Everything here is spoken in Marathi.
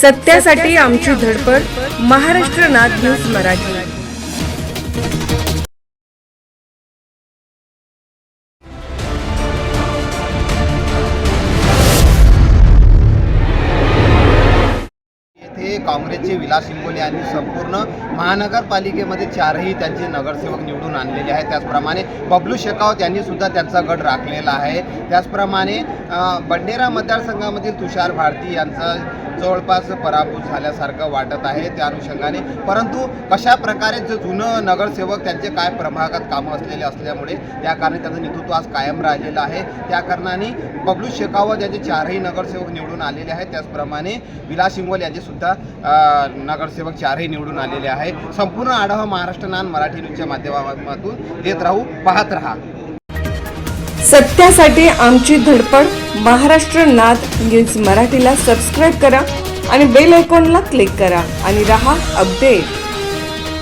सत्यासाठी आमची धडपड महाराष्ट्र नाथ न्यूज मराठी. येथे काँग्रेसचे विलास शिंगोले यांनी संपूर्ण महानगरपालिकेमध्ये चारही त्यांचे नगरसेवक निवडून आणलेले आहेत. त्याचप्रमाणे बबलू शेकावत यांनी सुद्धा त्यांचा गट राखलेला आहे. त्याचप्रमाणे बंडेरा मतदारसंघामधील तुषार भारती यांचा जवळपास पराभूत झाल्यासारखं वाटत आहे त्या अनुषंगाने. परंतु कशा प्रकारे जे जुनं नगरसेवक त्यांचे काय प्रभागात कामं असलेले असल्यामुळे त्या कारणे त्यांचं नेतृत्व आज कायम राहिलेलं आहे. त्या कारणाने बबलू शेकावत यांचे चारही नगरसेवक निवडून आलेले आहेत. त्याचप्रमाणे विलास शिंगोल यांचे सुद्धा नगरसेवक चारही निवडून आलेले आहे संपूर्ण आढावा महाराष्ट्र नान मराठी न्यूजच्या माध्यमातून देत राहू. पाहत राहा. सत्यासाठी आमची धडपड महाराष्ट्र नाद न्यूज मराठीला सबस्क्राईब करा आणि बेल आयकॉनला क्लिक करा आणि रहा अपडेट.